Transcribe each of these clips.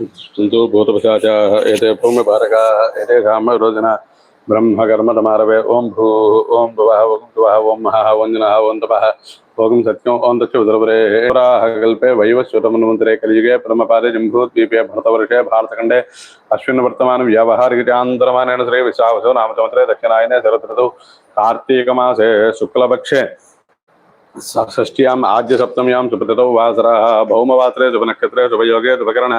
सन्तु भूतपशाचाः एते भूमिभारकाः एतेषां रोदन ब्रह्मकर्मतमारवे ॐ भूः ॐ भुवः ॐ भुवः ॐ महः ॐ जनः ॐ तपः ॐ सत्यम् ॐ दक्षुद्रवरे कल्पे वैवस्वतमन्वन्तरे कलियुगे ब्रह्मपादे जम्भूद्वीपे भरतवर्षे भारतखण्डे अश्विनवर्तमान व्यावहारिकजान्तरमानेन श्री विशावसो नाम संवत्सरे दक्षिणायने शरदृतौ कार्तीकमासे शुक्लपक्षे षष्ट्याम् आद्य सप्तम्यां सुप्रतितौ वासरः, भौमवासरे शुभनक्षत्रे शुभयोगे शुभकरण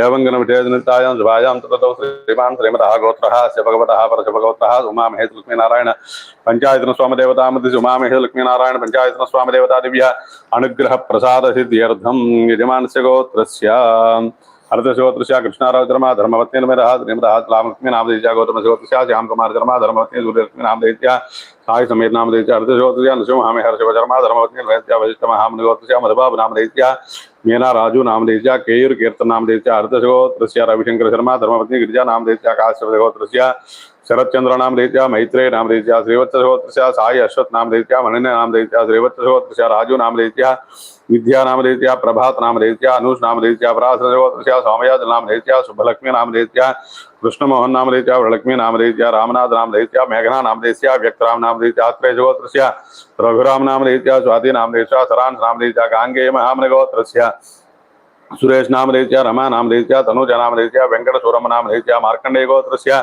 एवङ्गनविषेदनितायां शुभायां ततौ श्रीमान् श्रीमतः गोत्रः अस्य भगवतः परशुभगोत्रः उमामहेश लक्ष्मीनारायण, पञ्चायतन स्वामदेवतामध्ये उमामहेश लक्ष्मीनारायण, पञ्चायतन स्वामदेवता दिव्य अनुग्रह प्रसाद सिद्ध्यर्थं यजमानस्य गोत्रस्य अर्धशोत्रस्य कृष्णारावधर्मा धर्मवत्नी नमः लामलक्ष्मी नामदेत्या गौतमशोत्रस्य श्याम कुमार धर्मा धर्मवत्नी सूर्यलक्ष्मी नामदेत्या साई समेत नामदेत्या अर्धशोत्रस्य नृसिंहामे हर्षवर्मा धर्मवत्नी वैद्या वशिष्ठ महामनिगोत्रस्य मधुबाबु नामदेत्या मीना राजू नाम नामदेत्या केयूर कीर्तन नाम नामदेत्या अर्धशोत्रस्य रविशंकर शर्मा धर्मपत्नी गिरिजा नामदेत्या काश्यपगोत्रस्य शरच्चंद्र नामदेत्या मैत्रेय नामदेत्या श्रीवत्सहोत्रस्य साई अश्वत् नामदेत्या मणिने नामदेत्या श्रीवत्सहोत्रस्य राजू नामदेत्या विद्या नामदेत्या प्रभात नामदेत्या अनुष नामदेत्या पराशरहोत्रस्य सौमयाज नामदेत्या शुभलक्ष्मी नाम रीत्या कृष्ण मोहन नाम रीत्या वृलक्ष्मी नाम रीत्या रामनाथ नामदेत्या मेघना नामदेत्या व्यक्तराम नामदेत्या अत्रेयगोत्रस्य रघुराम नामदेत्या स्वाति नामदेत्या सरांश नामदेत्या गांगेय महामनगोत्रस्य सुरेश नामदेत्या रमा नामदेत्या तनुजा नामदेत्या वेंकटसुरम नामदेत्या मार्कंडेय गोत्रस्य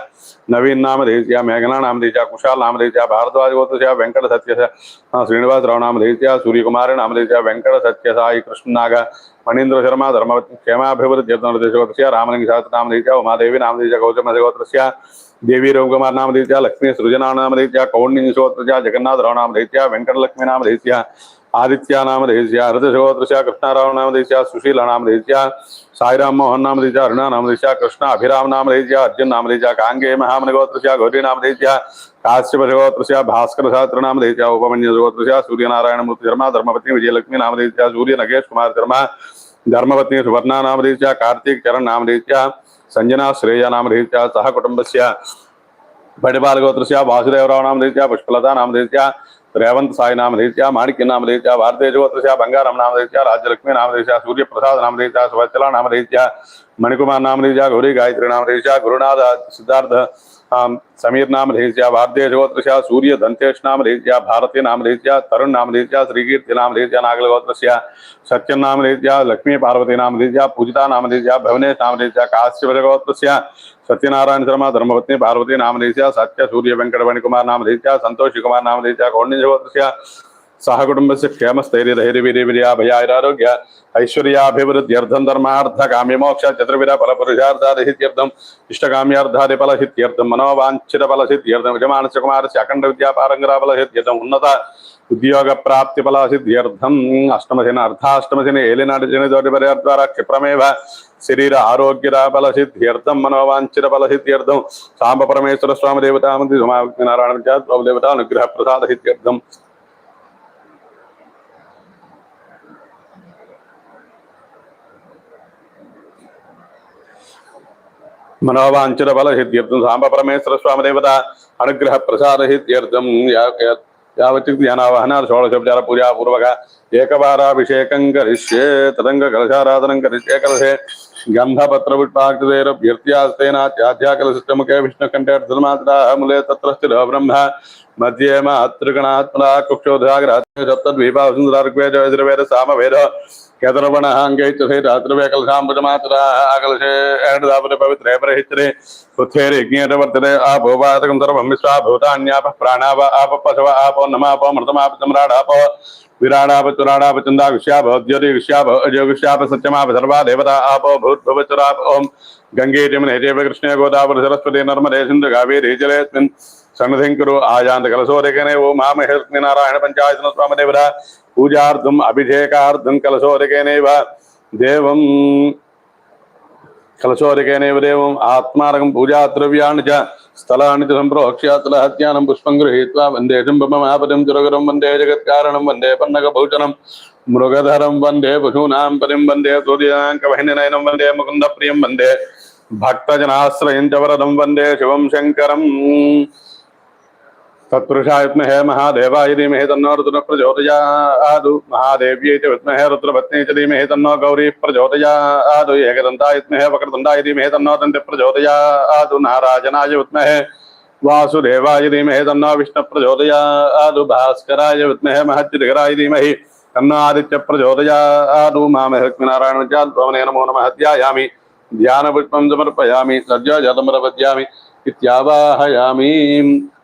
नवीन नाम नामदेत्या मेघना नाम नामदेत्या कुशाल नाम नामदेत्या भारद्वाज गोत्रस्य वेंकट सत्य श्रीनिवास राव नामदेत्या सूर्यकुमार नामदेत्या वेंकट सत्य साई कृष्णनाग मणीन्द्र शर्मा धर्मवती क्षेमाभिवृद्धि गोत्रस्य रामलिंग शास्त्र नाम नामदेत्या उमादेवी नाम नामदेत्या गौतम गोत्रस्य देवी रविकुमार नामदेत्या लक्ष्मी सृजना नाम नामदेत्या कौंडिन्य गोत्रस्य जगन्नाथ राव नामदेत्या वेंकटलक्ष्मी नामदेत्या आदित्य नामधेयस्य हृदशोदृश्या कृष्णाराव नामधेयस्य सुशील नामधेयस्य साईराम मोहन नाम नामधेयस्य अरुणा नाम नामधेयस्य कृष्ण अभिराम नाम नामधेयस्य अर्जुन नाम नामधेयस्य कांगे महामनगोत्रस्य गौरी नामधेयस्य काश्यपगोत्रस्य भास्कर शास्त्र नामधेयस्य उपमन्यगोत्रस्य सूर्यनारायण मूर्ति शर्मा धर्मपत्नी विजयलक्ष्मी नाम नामधेयस्य सूर्य नगेश कुमार शर्मा धर्मपत्नी सुवर्णा नाम नामधेयस्य कार्तिक चरण नाम नामधेयस्य संजना श्रेय नामधेयस्य सह कुटुंबस्य बड़बाल गोत्रस्य वासुदेवराव नाम नामधेयस्य पुष्पलता नाम नामधेयस्य रेवंत साई देशा माणिक्य नाम देशा भारतीय ज्योतिषा बंगारम नाम देशा राज्यलक्ष्मी नाम देशा सूर्य प्रसाद नाम देशा नामधेयस्य नाम देशा मणिकुमार नाम देशा गौरी गायत्री नाम देशा गुरुनाथ सिद्धार्थ समीर लेज्या भारतीय गोत्रस्य सूर्य दंतेश लेज्या भारती नाम लेज्या तरुण नाम लेज्या श्रीकीर्ति नाम नागल गोत्रस्य सत्यन नाम लेज्या लक्ष्मी पार्वती नाम लेज्या पूजिता नाम लेज्या भवनेश नामधेयस्य काश्यप गोत्रस्य सत्यनारायण शर्मा धर्मपत्नी पार्वती नाम लेज्या सत्य सूर्य वेंकटमणि कुमार नामधेयस्य संतोषी कुमार नामधेयस्य సహకుటుంబస్ క్షేమ స్థైర్య ధైర్య സഹകുടുംബസ് ക്ഷേമ സ്ഥൈര്യ ఐశ్వర్యాభివృద్ధి అర్థం ధర్మార్థ కామ్యమోక్ష చతుర్విర ఫల పురుషార్థాదిహిత్యర్థం ఇష్టకామ్యార్థాది ఫలహిత్యర్థం మనోవాంఛిత ఫలసిద్ధ్యర్థం యజమానస కుమారస్య అఖండ విద్యాపారంగరా ఫలహిత్యర్థం ఉన్నత ఉద్యోగ ప్రాప్తి ఫలసిద్ధ్యర్థం అష్టమశిన అర్థాష్టమశిన ఏలినాటి జని జోటి తోటిపర్య ద్వారా క్షిప్రమేవ శరీర ఆరోగ్యరా ఫలసిద్ధ్యర్థం మనోవాంఛిత ఫలసిద్ధ్యర్థం సాంబ పరమేశ్వర స్వామి దేవతామంతి సుమానారాయణ దేవత అనుగ్రహ ప్రసాద హిత్యర్థం మనోవాంఛన ఫలసిద్ధ్యర్థం సాంబపరమేశ్వర స్వామి దేవత అనుగ్రహ ప్రసాదసిద్ధ్యర్థం యావత్ జ్ఞానావహనార్ షోడశోపచార పూజాపూర్వక ఏకవారాభిషేకం కరిష్యే తదంగ కలశారాధనం కరిష్యే కలశే. గంధపత్ర పుష్పాక్షతైరభ్యర్థ్యాస్తేనాధ్యాకలశిష్టముఖే విష్ణుకంఠేర్ధర్మాత్రాములే తత్ర స్థిరో బ్రహ్మ మధ్యే మాతృగణాత్మనా కుక్షోధాగ్రాత్మ సప్తద్వీపాసుందరార్గ్వేద సామవేద కేతరవణ అంగైత్యసే రాత్రివే కలశాంబుజమాత్రా కలశే ఏడాపుర పవిత్రే పరహిత్రే పృథ్వేర్యజ్ఞేటవర్తతే ఆపోవాతకం సర్వం విశ్వా భూతాన్యాప ప్రాణావ विराडाप चुराडाप चंदा विषया भवज्योति विषयाप अजय विषयाप सत्यमाप सर्वा देवता आप भूत भवचुराप ओम गंगे जमन हे देव कृष्ण गोदावरी सरस्वती नर्मदे सिंधु कावेरी जले सन्निधिं कुरु आजान्त कलशोदकेन ओ महामहेश्वरी नारायण पंचायत पंचायतन स्वामदेवता पूजार्थम् अभिषेकार्थं कलशोदकेनैव देवम् कलशोदकेनैव देवम् आत्मा पूजा द्रव्याण కలశోదకేనేవ దేవం ఆత్మారకం పూజాద్రవ్యాన్ని చ స్థలాన్ని చ సంప్రోక్ష్య తలహత్యానం పుష్పం గృహీత్వా వందే శంభమాపదం చురగరం వందే జగత్కారణం వందే పన్నగ భూషణం మృగధరం వందే పశూనాం పదిం వందే సూర్యాంకవహినయనం तत्षा विमहे महादेवाय धीमहे तन्नो रुद्र प्रचोदयादु महादेव्यै च विद्महे रुद्रपत्नी च धीमहे तन्नो गौरी प्रचोदयादु एकदन्ताय विद्महे वक्रतुण्डाय धीमहे तन्नो दन्ते प्रचोदयादु नाराजनाय विद्महे वासुदेवाय धीमहे तन्नो विष्णु प्रचोदयादु भास्कराय विद्महे महज्जगराय धीमहि तन्नो आदित्य प्रचोदयादु मामहक्मिनारायण विद्याद्भवने नमो नमः ध्यायामि ध्यानपुष्पं समर्पयामि सद्यो जलमरपद्यामि इत्यावाहयामि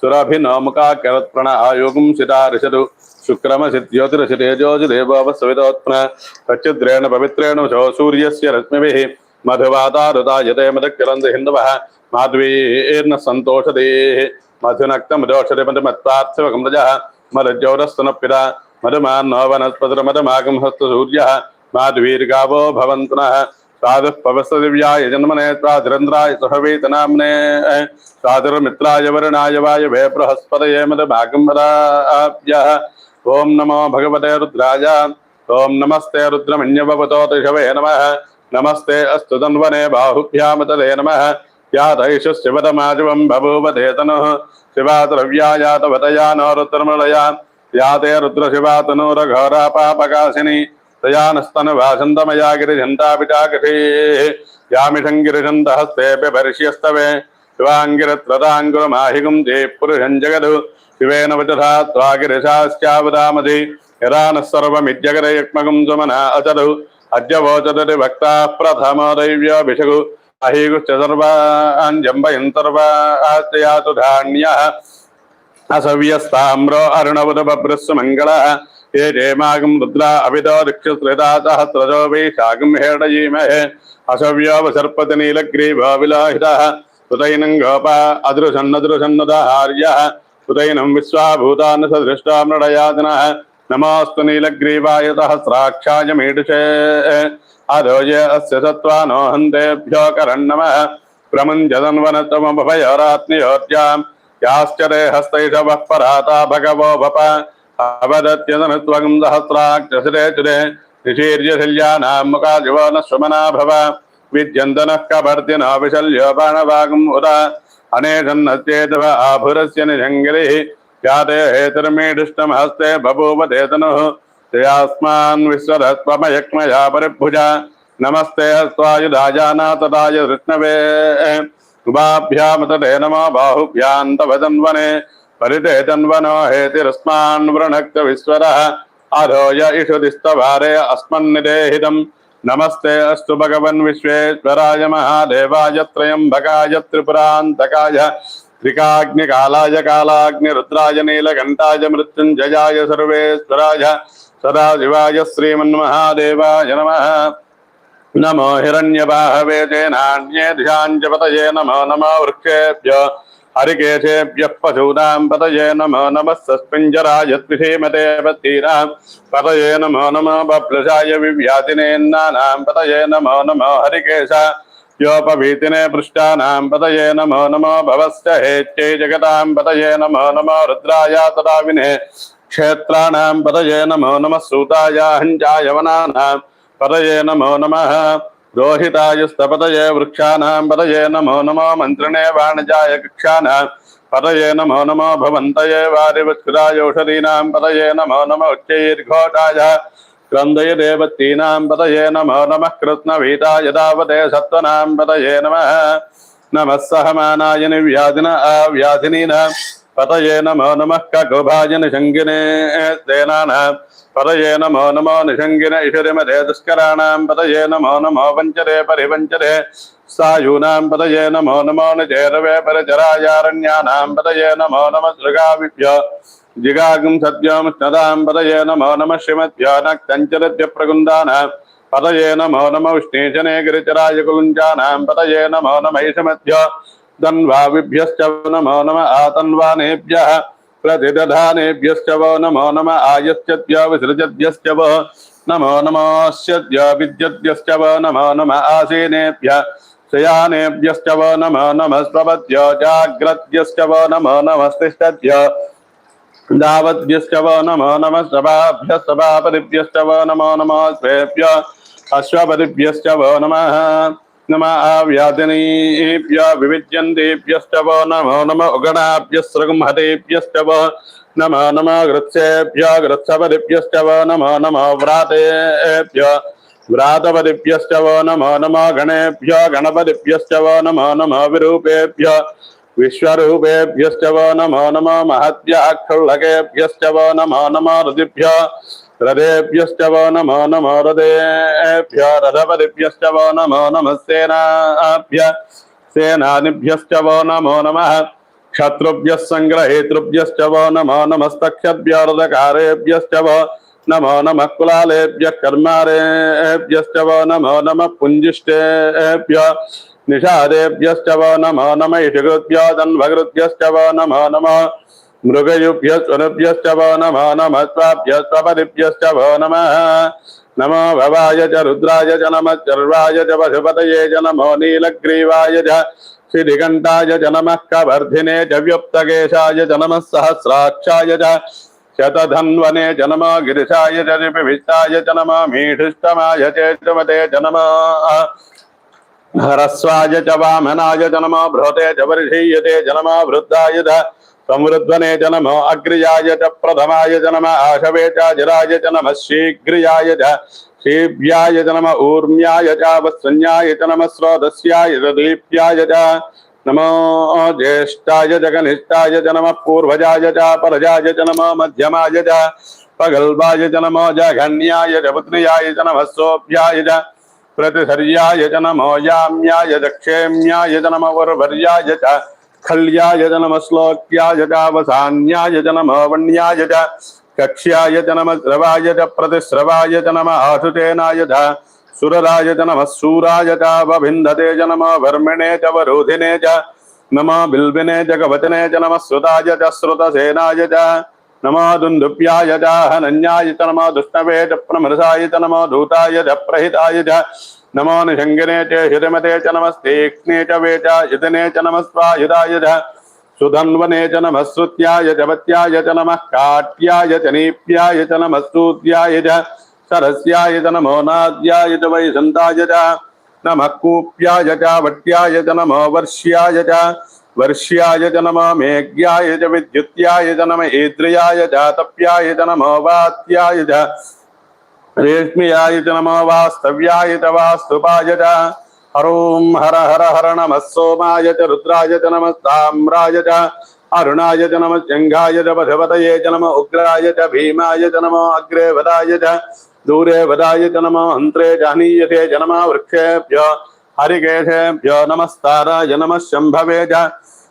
సురాభినోముఖాకరత్ప్రణ ఆయోగం శిటారిషదు శుక్రమసి జ్యోతిరసి తేజోజిదేవోవ సవితోత్న ప్రత్యుద్రేణ పవిత్రేణ శో సూర్యస్య రశ్మిభి. మధువాతారుతాయతే మదక్కిరంది హిందవ. మాధవీర్ణ సంతోషదే మధునక్తమదోషతి మధుమత్పార్థివకమృజ మధుజౌరస్తనప్పిద మధుమాన్నో వనస్పతిర్మధుమాగం హస్త సూర్య. మాధువీర్గావో భవంతున. पवस्तदिव्याय जन्मने त्वाधिरन्द्राय सहवेतनाम्ने साधुर्मित्राय वरुणाय वायवे बृहस्पतये मदभागं वदाभ्यः ॐ नमो भगवते रुद्राय। ॐ नमस्ते रुद्रमन्यभवतो ऋषवे नमः। नमस्ते अस्तु तन्वने बाहुभ्यां तदे नमः। या दैष शिवतमाजवं बभूवते तनुः। शिवाद्रव्यायातवतया नो रुद्रमलया या ते रुद्रशिवा తయానస్తన వాసంతమయా గిరిజంతాపిటాకటే యామిషం గిరిజంతహస్తేపి పరిశ్యస్తవే. శివాంగిరత్రదాంగురమాహిగం దే పురుషం జగదు. శివేన వచధాత్వాగిరిశాశ్చావదామది యరా నర్వమిద్యగరయక్మగం సుమన అచదు. అద్యవోచదరి భక్త ప్రథమో దైవ్యాభిషగు. అహీగుశ్చ సర్వాంజంబయంతర్వాస్తయాతు ధాన్య. అసవ్యస్తామ్రో అరుణవద బ్రస్సు మంగళ. ये जेमागं रुद्रा अभितो ऋक्षुश्रिता सहस्रजो वैशाखं हेडयीमहे असव्योपसर्पति नीलग्रीवो विलोहितः। उदैनं गोपा अदृशन्नदृशन्नदहार्यः। उदैनं विश्वाभूतान् सदृष्टा मृडयातनः नमोऽस्तु नीलग्रीवाय सहस्राक्षाय मीडुषे अधोये अस्य सत्त्वा नो हन्तेभ्यो करन्नमः। प्रमुञ्जदन्वनतमभयोरात्मयोर्जाम् याश्चरे हस्तैषवः पराता भगवो भप। अवदत्यदनुत्वगं सहस्राक्षसिरे चुरे निशीर्यशल्यानां मुखाजिवो न सुमना भव विद्यन्तनः कपर्तिनो विशल्यो बाणभागम् उदा अनेशन्नस्येतव आभुरस्य निषङ्गिरिः याते हेतुर्मीडुष्टमहस्ते बभूव तेतनुः तयास्मान् विश्वरत्वमयक्मया परिभुजा नमस्ते अस्त्वायुधाजानातदाय कृष्णवे उभाभ्यामतटे नमो बाहुभ्यां तव तन्वने परिते तन्वनो हेतिरस्मान् वृणक्त विश्वरः अधोय इषुदिस्तभारे अस्मन्निदेहितम् नमस्ते अस्तु भगवन् विश्वेश्वराय महादेवाय त्र्यम्बकाय त्रिपुरान्तकाय त्रिकाग्निकालाय कालाग्निरुद्राय नीलकण्ठाय मृत्युञ्जयाय सर्वेश्वराय सदाशिवाय श्रीमन्महादेवाय नमः नमो हिरण्यबाहवे तेनान्ये ध्याञ्जपतये नमो नमो वृक्षेभ्यो हरिकेशेभ्यः पशूनां पतये नमो नमः सस्पिञ्जराय त्रिषीमते पत्तीनां पतये नमो नमो बभ्रजाय विव्यातिनेन्नानां पतये नमो नमो हरिकेश योपभीतिने पृष्ठानां पतये नमो नमो भवस्य हेत्यै जगतां पतये नमो नमो रुद्राय तदा विने क्षेत्राणां पतये नमो, नमः सूताय हञ्जाय वनानां पतये नमो, नमः రోహితాయుస్తపతయే వృక్షాణం పతయే నమో నమో మంత్రిణే వాణజాయ కక్షాణ పతయే నమో నమో భవంతయే వారివత్కురాయోషధీనాం పతయే నమో నమ ఉచ్చైర్ఘోషాయ క్రందయ దేవతీనాం పతయే నమో నమ కృత్నవీతాయ దావతే సత్వనాం పతయే నమ నమ సహమానాయ నివ్యాధిన ఆవ్యాధినీనాం పతయే నమో నమ కగుభాజన శంకినే సేనానాం పదయే నమో నమో నిషంగిన ఇషరిమదే దుష్కరాణం పదయే నమో నమో వంచరే పరివంచరే సాయూనాం పదయే నమో నమో నిజేరవే పరిచరాయారణ్యానాం పదయే నమో నమ సృగావిభ్య జిగాగం సత్యం స్నదాం పదయే నమో నమ శ్రీమద్యానక్తంచరద్య ప్రగుందాన పదయే నమో నమ ఉష్ణేశనే గిరిచరాయ కులుంజానాం పదయే నమో నమైషమధ్య దన్వావిభ్యశ్చ నమో నమ ఆతన్వానేభ్య प्रतिदधानेभ्यश्च वो नमो नम आयश्चद्य विसृजद्यश्च वो नमो नमोऽस्यद्य विद्यद्यश्च वो नमो नम आसीनेभ्य शयानेभ्यश्च वो नमो नमस्त्वपद्य जाग्रद्यश्च वो नमो नमस्तिष्ठद्य दावद्भ्यश्च वो नमो नमः सभाभ्यः सभापतिभ्यश्च वो नमो नमः स्वेभ्य अश्वपतिभ्यश्च वो नमः नमः आव्याधिनीभ्य विविद्यन्तेभ्यश्च नमो नम उगणाभ्यः सृगंहतेभ्यश्च वो नमो गृत्सेभ्य गृत्सपतिभ्यश्च वो नमो नमः व्रातेभ्य व्रातपतिभ्यश्च वो नमो नमः गणेभ्य गणपतिभ्यश्च नमो नमः विरूपेभ्य विश्वरूपेभ्यश्च वो नमो नमो महद्याक्षुल्लकेभ्यश्च वो नमो नमो ऋतिभ्य रथेभ्यश्च वो नमो नमो रथेभ्य रथपतिभ्यश्च वो नमो नमः सेनाभ्य सेनानिभ्यश्च वो नमो नमः क्षत्रुभ्यः सङ्ग्रहेतृभ्यश्च वो नमो नमस्तक्षभ्यर्धकारेभ्यश्च वो नमो नमः कुलालेभ्यः कर्मारेभ्यश्च वो नमो नमः पुञ्जिष्टेभ्य निषादेभ्यश्च वो नमो नमः इषकृभ्यो तन्वकृभ्यश्च वो नमो नमः मृगयुभ्यश्वनुभ्यश्च वो नमो नमः नमः भवाय च रुद्राय च नमः, चर्वाय च पशुपतये च नमो नीलग्रीवाय च श्रीघण्टाय च नमः, कवर्धिने च व्युप्तकेशाय च नमः, सहस्राक्षाय च, शतधन्वने च नमो, गिरिशाय च रिपिविष्टाय च नमः मीढुष्टमाय चेतुमते च नमः। हरस्वाय च वामनाय च नमो बृहते च वर्षीयते च नमो, वृद्धाय च संवृध्वने च नमो अग्र्याय च प्रथमाय च नमः आशवे च जराय च नमः शीघ्रियाय च शीभ्याय च नमः ऊर्म्याय च वत्सन्याय च नमः स्रोतस्याय च दीप्याय च नमो ज्येष्ठाय च कनिष्ठाय च नमः पूर्वजाय च परजाय च नमो मध्यमाय च पगल्वाय च नमो जघन्याय च पुत्र्याय च नमः सोभ्याय च प्रतिसर्याय च नमो याम्याय च क्षेम्याय च नमः वरवर्याय च खल्याय च नमः श्लोक्याय च वसान्याय च नमः वण्याय कक्ष्याय च नमः स्रवाय च प्रतिस्रवाय च नमः च सुरराय च नमः सूराय च वभिन्धते च नमः वर्मिणे च वरोधिने च नमः बिल्बिने च कवचने च नमः श्रुताय च श्रुतसेनाय च नमो दुन्दुभ्याय च हनन्याय च नमो दुष्णवे च प्रमृषाय च नमो धूताय च प्रहिताय च नमो निषङ्गिने च हिरमते च नमस्तीक्ष्णे च वे च हितने च नमः स्वायुधाय च, सुधन्वने च नमः श्रुत्याय च च नमः, काट्याय च, नीप्याय च नमः सूत्याय च, सरस्याय च नमो, नाद्याय च, वैसन्ताय च, नमः, कूप्याय च, वट्याय च नमो, वर्ष्याय च वर्ष्याय च नमः, मेघ्याय च, विद्युत्याय च नमः ईद्रियाय च, तप्याय च नमो, वात्याय च रेश्म्याय च नमो वास्तव्याय च वास्तुपाय च हरों हर हर हर नमः सोमाय च रुद्राय च नमः च अरुणाय च नमः जङ्घाय च पशुपतये च उग्राय च भीमाय च अग्रे वदाय च दूरे वदाय च नमः हन्त्रे च च वृक्षेभ्यो, हरिकेशेभ्यो, नमस्ताराय नमः शम्भवे च,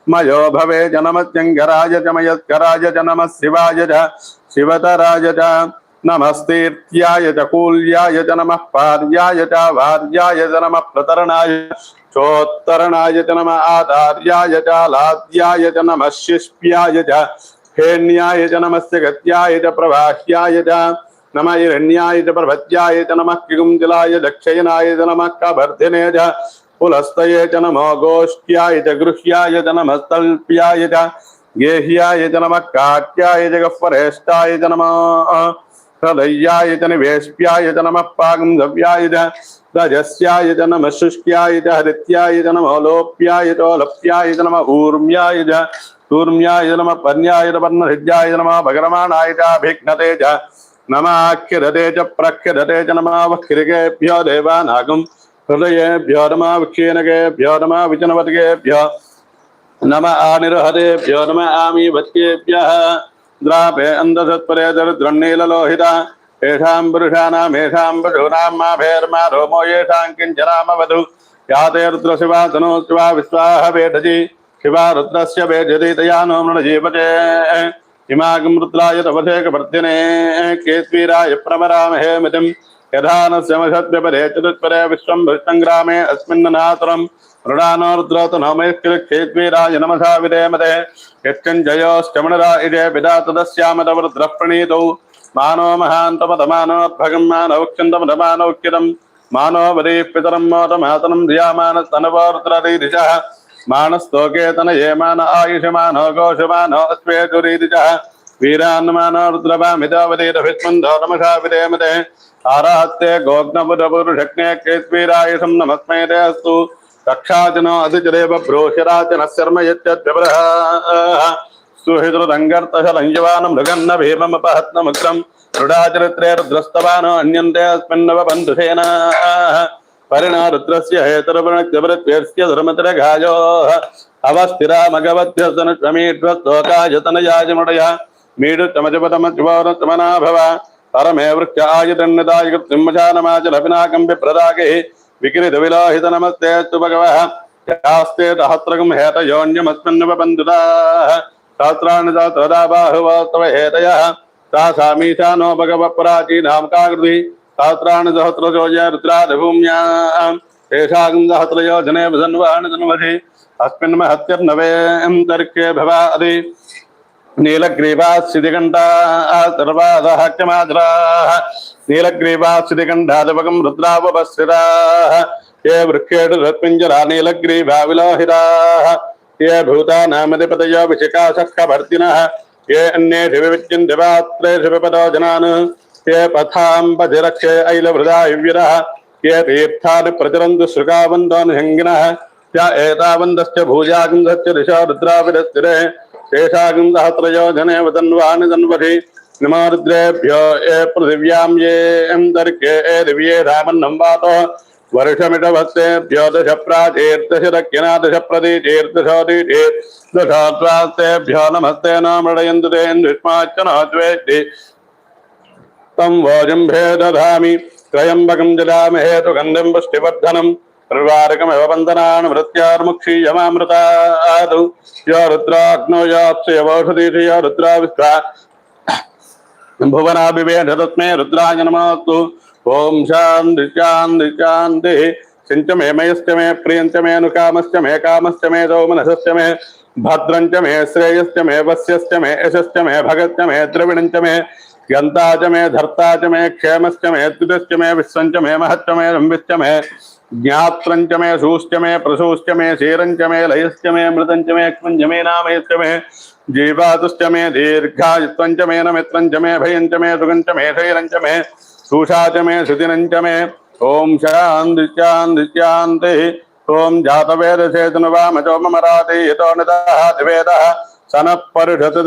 मयो भवे च नमः जङ्गराय च च शिवाय च, शिवतराय च। नमस्तीर्त्याय च च नमः पार्याय च वार्याय च नमः प्रतरणाय चोत्तरणाय च नमः आधार्याय च लाद्याय च नमः शिष्प्याय च हेण्याय च नमस्य गत्याय च प्रवाह्याय च नमः हिरण्याय च प्रभत्याय च नमः किगुञ्जलाय दक्षयनाय च नमः कवर्धिने च पुलस्तये च नमो गोष्ठ्याय च गृह्याय च नमः तल्प्याय च गेह्याय च नमः काट्याय च गह्वरेष्ठाय च नमः హృదయాయ చ నివేష్ప్యాయ చ నమ పాగం గవ్యాయ రజస్యాయ చ నమ శుష్క్యాయ చ హరిత్యాయ చ నమ లోప్యాయ చోలప్యాయ చ నమ ఊర్మ్యాయ చ తూర్మ్యాయ నమ పర్ణ్యాయ పర్ణహృద్యాయ నమ భగరమాణాయ చాభిఘ్నతే చ నమాఖిరతే చ ప్రఖ్యరతే చ నమావఖిరిగేభ్యో దేవానాగం హృదయేభ్యో నమావక్షీనగేభ్యో నమా విచనవతికేభ్యో నమ ఆనిర్హతేభ్యో నమ ఆమీవత్యేభ్య ద్రాపే అంధసత్పరే దరిద్రన్నీలలోహిత ఏషాం పురుషాణేషాం పశూనాం మా భేర్మా రోమో ఏషాం కించరామవధు యాతేరుద్ర శివా తనో శివా విశ్వాహ వేటజి శివా రుద్రస్య వేటజి తయా నో మృణజీవతే ఇమాగం రుద్రాయ తపసేక ప్రత్యనే కేస్వీరాయ ప్రవరామహే మితిం యథానస్యమసత్వ్యపరే చతుత్పరే విశ్వం భృష్టం గ్రామే అస్మిన్ననాతురం మృడానోరుద్రోతు నవమైఃకిలుక్షేద్వీరాయ నమసా విరేమదే యత్కంజయోష్టమణరా ఇదే విధాతదశ్యామదవృద్ర ప్రణీతౌ మానో మహాంతమతమానోద్భగం మానవక్షంతమతమానౌక్యతం మానో వరీ పితరం మోతమాతనం ధియామానస్తనవోర్ద్రరీరిజ మానస్తోకేతన ఏమాన ఆయుషమానో ఘోషమానో అశ్వేతురీరిజ వీరాన్నమానోరుద్రవామిదావదీరభిస్మందో నమసా విరేమదే ఆరాహత్తే గోగ్నపురపురుషగ్నే కేత్వీరాయుషం నమస్మైరే అస్తు దక్షాచనో అతిచిరేవ బ్రోహిరాచన శర్మ యత్యద్వివర సుహృదంగర్తశలంజవానం మృగన్న భీమమపహత్నముగ్రం రుడాచరిత్రే రుద్రస్తవానో అన్యంతే అస్మిన్నవ బంధుసేన పరిణా రుద్రస్య హేతరువృత్యవృత్వేర్స్య ధర్మతిర గాయో అవస్థిరా మగవత్యసనుమీడ్వస్తోకాయతనయాజముడయ మీడు తమజపతమజపౌరతమనాభవ పరమే వృక్ష ఆయతన్నిదాయ కృత్సింహజానమాచలభినాకంపి ప్రదాగే मगवत्यस्तनुष्वमीढ्वस्तोकायतनयाजमुडय मीडुतमजपतमज्वोरतमना भव परमे वृक्ष आयुधन्यदायुक्तिम्मशानमाचलपिनाकं विप्रदागे विकिरितविलोहित नमस्ते तु भगवः। यास्ते सहस्रकं हेतयोन्यमस्मिन्नव बन्धुताः सहस्राणि सहस्रदा बाहुवा तव हेतयः। तासामीशानो भगवः प्राचीनां काकृति। सहस्राणि सहस्रजोज रुद्रादिभूम्याम् तेषां सहस्रयोजने वसन्वाणि सन्वधि अस्मिन् महत्यर्नवेऽन्तरिक्षे भवादि। सर्वादः क्षमाद्राः नीलग्रीवास्थितिकण्ठादिपकं रुद्रावपस्थिताः ये वृक्षेषु नीलग्रीवा ये भूतानामधिपतयो विशिकाशक्कभर्तिनः ये अन्येषु विविच्यन्ति पात्रेषु ये पथाम्बधिरक्षे ऐलवृदायुव्यरः ये तीर्थानि दिशा तेषागं सहस्रयोजने वदन्वानि दन्वधि नमो ये पृथिव्यां ये दिव्ये वातो वर्षमिटभस्तेभ्यो दश दश नमस्ते न मृडयन्तु ते दुष्माच्च तं वोजम्भे दधामि त्रयम्बकं जलामहे तु गन्धं पुष्टिवर्धनम्। ప్రవారకమివందనాన్ మృత్యార్ముక్షీయమామృతాదు యో రుద్రాగ్నోయాప్సేవోషధీషి యో రుద్రావిష్ట భువనాభివేష తస్మే రుద్రాయ నమస్తు ఓం శాంతి శాంతి శాంతి చించ మే మయస్య మే ప్రియంచ మేను కామస్య మే కామస్య మే దౌమనసస్య మే భద్రం చ మే శ్రేయస్య మే వశ్యస్య మే యశస్య మే భగత్య మే ద్రవిణం చ మే గంతా చ మే ధర్తా చ మే క్షేమస్య మే ద్వితస్య మే విశ్వం చ మే మహత్య మే రంభిశ్య మే ज्ञात्रञ्च मे सूश्च मे प्रसूश्च मे क्षीरञ्च मे लयश्च मे मृतञ्च मे क्ष्मञ्च मे नामयश्च मे जीवातुश्च मे दीर्घायुत्वञ्च मे नमित्रञ्च मे भयञ्च मे सुगञ्च मे शैरञ्च मे सूषा च मे सुदिनञ्च मे ॐ शान्ति शान्ति शान्तिः ॐ जातवेदसेतुनुवामचो मम राते यतो निदः दिवेदः सनः परिषत्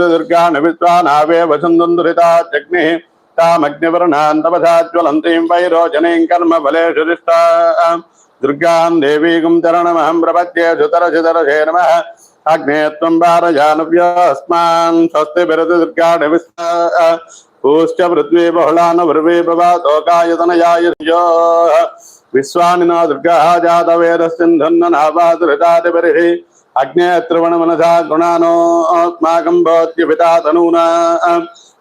वसन्तुं दुरिता जग्निः तामग्निवर्णान् तपसाज्वलन्तीं वैरोचनीं कर्म बलेषु दिष्टाम् दुर्गां देवीगुं चरणमहं प्रपद्ये सुतरसितरसे नमः अग्ने त्वं भारजानुभ्योऽस्मान् स्वस्ति बिरति दुर्गाणि विस्ता पूश्च पृथ्वी बहुलान ब्रवे भवातोकायतनयाय विश्वानि न दुर्गः जातवेदस्सिन्धन्ननावादृतादिबर्हिः अग्ने त्रिवणमनसा गुणानो अस्माकं भवत्यपिता तनूना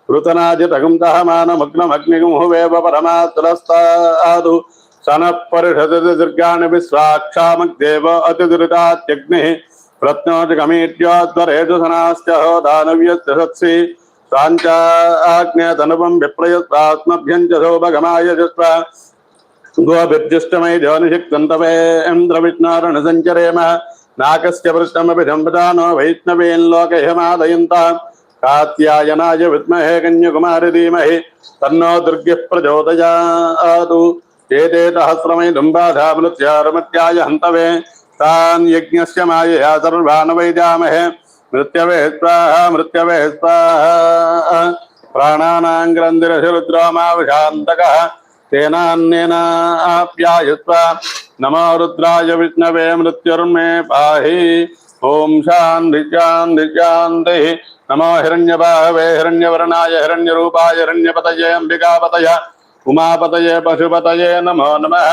ఋతనాజితగం దహమానమగ్నమగ్నిగంహువేవ పరమాతులస్తాదు సనఃపరిషదతి దుర్గాణి విశ్వాక్షామగ్దేవ అతిదురితాత్యగ్ని ప్రత్నోజగమీట్యోద్వరేషు సనాస్త్యహో దానవ్యస్య సాంచాగ్నేతనుపం విప్రయత్వాత్మభ్యం చ శోభగమాయ గోభిర్జిష్టమై ధ్యోనిషిక్తంతవే ఇంద్రవిష్ణారణ సంచరేమ నాకస్య పృష్టమభిధంపదానో వైష్ణవేన్ లోకహిమాదయంతాం कात्यायनाय विद्महे कन्यकुमारि धीमहि, तन्नो दुर्गिः प्रचोदयातु। एते सहस्रमय दुम्बाधामृत्यारमत्याय हन्तवे। तान् यज्ञस्य मायया सर्वान् वैजामहे मृत्यवे स्वाहा मृत्यवे स्वाहा। प्राणानां ग्रन्थिरशिरुद्रोमाविशान्तकः तेनान्येनाप्यायुत्वा नमो रुद्राय विष्णवे मृत्युर्मे पाहि। ॐ शान्ति शान्ति, शान्तिः। नमो हिरण्यबाहवे हिरण्यवर्णाय हिरण्यरूपाय हिरण्यपतये अम्बिकापतय उमापतये पशुपतये नमो नमः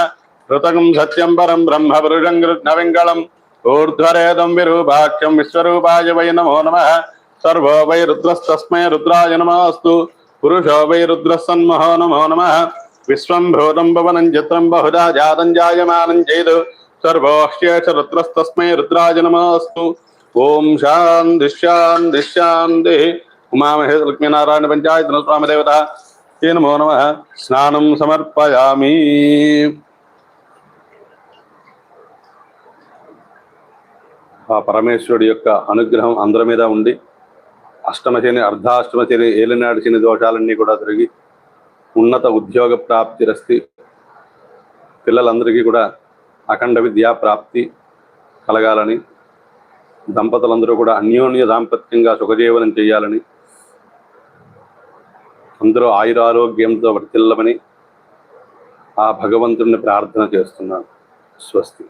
ऋतकं सत्यं परं ब्रह्म पुरुषं कृष्णविङ्गलम् ऊर्ध्वरेदं विरूपाख्यं विश्वरूपाय वै नमो नमः सर्वो वै रुद्रस्तस्मै रुद्राय नमोऽस्तु पुरुषो वै रुद्रस्सन्महो नमो नमः विश्वं भूतं भवनं चित्रं बहुधा जातं जायमानं चेत् सर्वोह्येष रुद्रस्तस्मै रुद्राय नमोऽस्तु ఓం శాంతి శాంతి శాంతి. ఉమామహేశ లక్ష్మీనారాయణ పంచాయతన స్వామి దేవత. ఏ నమో నమ. స్నానం సమర్పయామి. ఆ పరమేశ్వరుడి యొక్క అనుగ్రహం అందరి మీద ఉండి అష్టమ శని అర్ధాష్టమ శని ఏలినాడు శని దోషాలన్నీ కూడా తిరిగి ఉన్నత ఉద్యోగ ప్రాప్తి రస్తి పిల్లలందరికీ కూడా అఖండ విద్యా ప్రాప్తి కలగాలని దంపతులందరూ కూడా అన్యోన్య దాంపత్యంగా సుఖజీవనం చేయాలని అందరూ ఆయురారోగ్యంతో వర్తిల్లమని ఆ భగవంతుడిని ప్రార్థన చేస్తున్నాను. స్వస్తి.